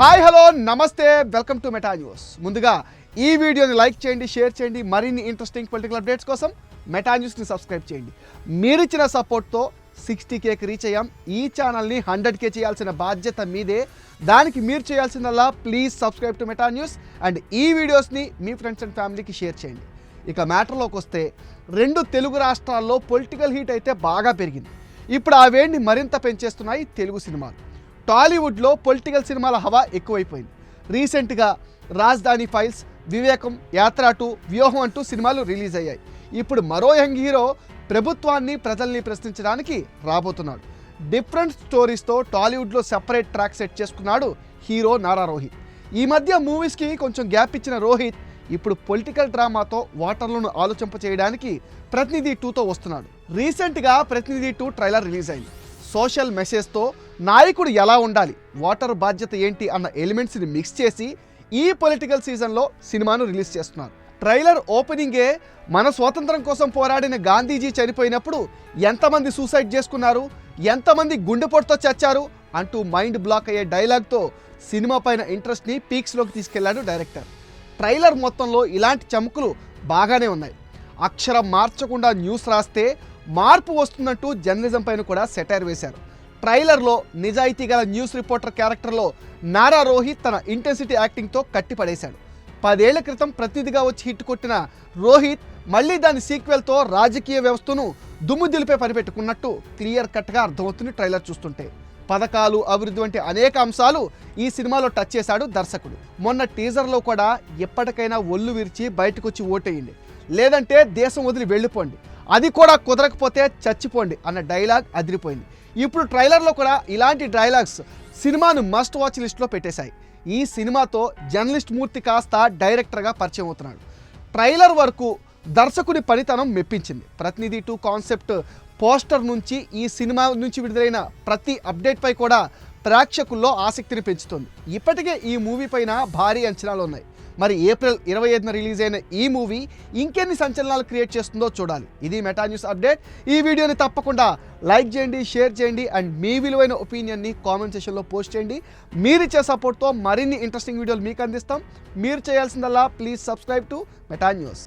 Hi hello namaste welcome to Meta News. ముందుగా ఈ వీడియోని లైక్ చేయండి షేర్ చేయండి మరిన్ని ఇంట్రెస్టింగ్ పొలిటికల్ అప్డేట్స్ కోసం మెటా న్యూస్ని సబ్స్క్రైబ్ చేయండి. మీరిచ్చిన సపోర్ట్తో సిక్స్టీ కేకి రీచ్ అయ్యాం. ఈ ఛానల్ని హండ్రెడ్ కే చేయాల్సిన బాధ్యత మీదే. దానికి మీరు చేయాల్సిందల్లా please subscribe to Meta News and ఈ వీడియోస్ని మీ ఫ్రెండ్స్ అండ్ ఫ్యామిలీకి షేర్ చేయండి. ఇక మ్యాటర్లోకి వస్తే రెండు తెలుగు రాష్ట్రాల్లో పొలిటికల్ హీట్ అయితే బాగా పెరిగింది. ఇప్పుడు ఆ వేడిని మరింత పెంచేస్తున్నాయి తెలుగు సినిమాలు. టాలీవుడ్లో పొలిటికల్ సినిమాల హవా ఎక్కువైపోయింది. రీసెంట్గా రాజధాని ఫైల్స్ వివేకం యాత్ర టూ వ్యూహం అంటూ సినిమాలు రిలీజ్ అయ్యాయి. ఇప్పుడు మరో యంగ్ హీరో ప్రభుత్వాన్ని ప్రజల్ని ప్రశ్నించడానికి రాబోతున్నాడు. డిఫరెంట్ స్టోరీస్తో టాలీవుడ్లో సెపరేట్ ట్రాక్ సెట్ చేసుకున్నాడు హీరో నారా రోహిత్. ఈ మధ్య మూవీస్కి కొంచెం గ్యాప్ ఇచ్చిన రోహిత్ ఇప్పుడు పొలిటికల్ డ్రామాతో వాటర్లను ఆలోచింప చేయడానికి ప్రతినిధి టూతో వస్తున్నాడు. రీసెంట్గా ప్రతినిధి టూ ట్రైలర్ రిలీజ్ అయింది. సోషల్ మెసేజ్తో నాయకుడు ఎలా ఉండాలి ఓటర్ బాధ్యత ఏంటి అన్న ఎలిమెంట్స్ని మిక్స్ చేసి ఈ పొలిటికల్ సీజన్లో సినిమాను రిలీజ్ చేస్తున్నారు. ట్రైలర్ ఓపెనింగే మన స్వాతంత్రం కోసం పోరాడిన గాంధీజీ చనిపోయినప్పుడు ఎంతమంది సూసైడ్ చేసుకున్నారు ఎంతమంది గుండెపోటుతో చచ్చారు అంటూ మైండ్ బ్లాక్ అయ్యే డైలాగ్తో సినిమా పైన ఇంట్రెస్ట్ని పీక్స్లోకి తీసుకెళ్ళాడు డైరెక్టర్. ట్రైలర్ మొత్తంలో ఇలాంటి చముకులు బాగానే ఉన్నాయి. అక్షరం మార్చకుండా న్యూస్ రాస్తే మార్పు వస్తుందంటూ జర్నలిజం పైన కూడా సెటైర్ వేశారు. ట్రైలర్లో నిజాయితీ గల న్యూస్ రిపోర్టర్ క్యారెక్టర్లో నారా రోహిత్ తన ఇంటెన్సిటీ యాక్టింగ్తో కట్టిపడేశాడు. పదేళ్ళ క్రితం ప్రతిదిగా వచ్చి హిట్ కొట్టిన రోహిత్ మళ్ళీ దాని సీక్వెల్తో రాజకీయ వ్యవస్థను దుమ్ము దిలిపే పనిపెట్టుకున్నట్టు క్లియర్ కట్గా అర్థమవుతుంది ట్రైలర్ చూస్తుంటే. పథకాలు అభివృద్ధి వంటి అనేక అంశాలు ఈ సినిమాలో టచ్ చేశాడు దర్శకుడు. మొన్న టీజర్లో కూడా ఎప్పటికైనా ఒళ్ళు విరిచి బయటకు వచ్చి ఓటేయండి. లేదంటే దేశం వదిలి వెళ్ళిపోండి. అది కూడా కుదరకపోతే చచ్చిపోండి అన్న డైలాగ్ అదిరిపోయింది. ఇప్పుడు ట్రైలర్లో కూడా ఇలాంటి డైలాగ్స్ సినిమాను మస్ట్ వాచ్ లిస్ట్లో పెట్టేశాయి. ఈ సినిమాతో జర్నలిస్ట్ మూర్తి కాస్త డైరెక్టర్గా పరిచయం అవుతున్నాడు. ట్రైలర్ వరకు దర్శకుడి పనితనం మెప్పించింది. ప్రతినిధి టూ కాన్సెప్ట్ పోస్టర్ నుంచి ఈ సినిమా నుంచి విడుదలైన ప్రతి అప్డేట్ పై కూడా ప్రేక్షకుల్లో ఆసక్తిని పెంచుతుంది. ఇప్పటికే ఈ మూవీ పైన భారీ అంచనాలు ఉన్నాయి. మరి ఏప్రిల్ ఇరవై ఐదున రిలీజ్ అయిన ఈ మూవీ ఇంకెన్ని సంచలనాలు క్రియేట్ చేస్తుందో చూడాలి. ఇది మెటా న్యూస్ అప్డేట్. ఈ వీడియోని తప్పకుండా లైక్ చేయండి షేర్ చేయండి అండ్ మీ విలువైన ఒపీనియన్ని కామెంట్ సెషన్లో పోస్ట్ చేయండి. మీరిచ్చే సపోర్ట్తో మరిన్ని ఇంట్రెస్టింగ్ వీడియోలు మీకు అందిస్తాం. మీరు చేయాల్సిందల్లా please subscribe to Meta News.